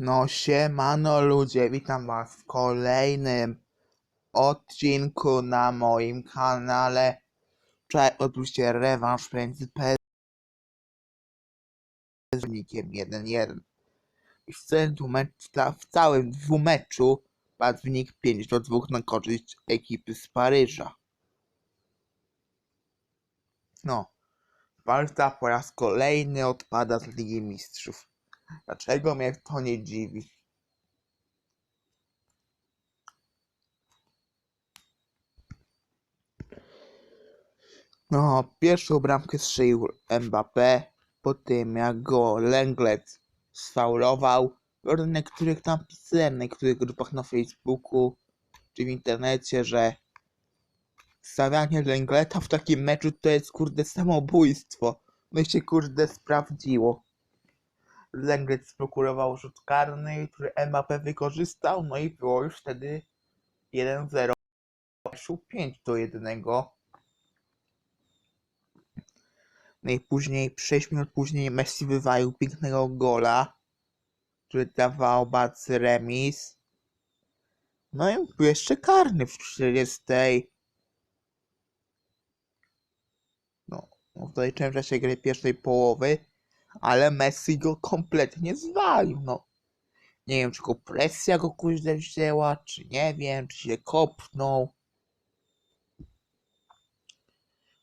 No siemano ludzie, witam was w kolejnym odcinku na moim kanale. Wczoraj się rewanż między wynikiem 1-1. I w całym, dwumecz, w całym dwumeczu padł wynik 5 do 2 na korzyść ekipy z Paryża. No, Barca po raz kolejny odpada z Ligi Mistrzów. Dlaczego mnie to nie dziwi? No, pierwszą bramkę strzelił Mbappé, po tym jak go Lenglet sfaulował. Na niektórych tam pisałem, na niektórych grupach na Facebooku czy w internecie, że stawianie Lengleta w takim meczu to jest kurde samobójstwo. No i się kurde sprawdziło. Lenglet sprokurował rzut karny, który Mbappé wykorzystał, no i było już wtedy 1-0. 5 do 1. No i później, 6 minut później Messi wywalił pięknego gola, który dawał Barcy remis. No i był jeszcze karny w 40. No, w zaliczeniu czasie gry pierwszej połowy, ale Messi go kompletnie zwalił, no. Nie wiem, czy go presja go kuźle wzięła, czy nie wiem, czy się kopnął.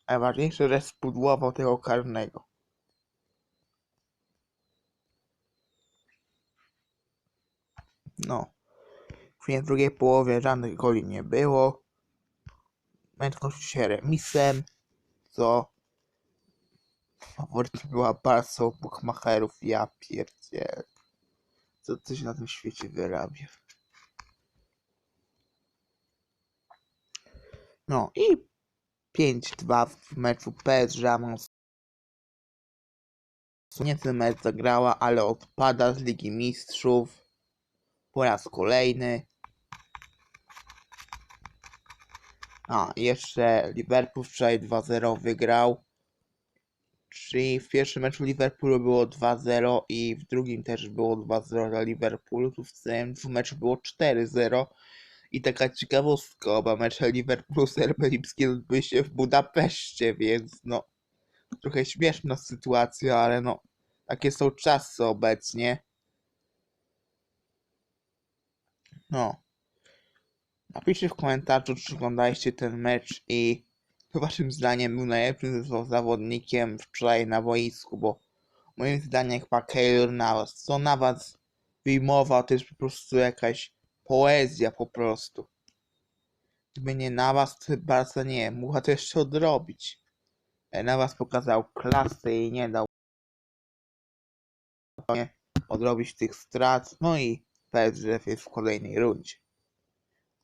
Najważniejsze, że spudłował tego karnego. No. W drugiej połowie żadnych goli nie było. Kończył się remisem, co faworytem była Barca Bukmacherów. Ja pierdzielę. Co coś na tym świecie wyrabia. No i 5-2 w meczu PSG Mons. Nie ten mecz zagrała, ale odpada z Ligi Mistrzów po raz kolejny. A, jeszcze Liverpool wczoraj 2-0 wygrał. Czyli w pierwszym meczu Liverpoolu było 2-0 i w drugim też było 2-0 dla Liverpoolu. Tu w całym meczu było 4-0. I taka ciekawostka, oba mecze Liverpoolu z RB odbyły się w Budapeszcie, więc no trochę śmieszna sytuacja, ale no takie są czasy obecnie. No. Napiszcie w komentarzu, czy oglądaliście ten mecz i waszym zdaniem był najlepszym zawodnikiem wczoraj na boisku, bo moim zdaniem chyba Keylor Navas, co na was wyjmował, to jest po prostu jakaś poezja po prostu. Gdyby nie na was, to bardzo nie, mucha to jeszcze odrobić. Na was pokazał klasę i nie dał odrobić tych strat, no i PSG jest w kolejnej rundzie.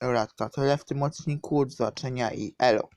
Dobra, to tyle w tym odcinku, do zobaczenia i elo.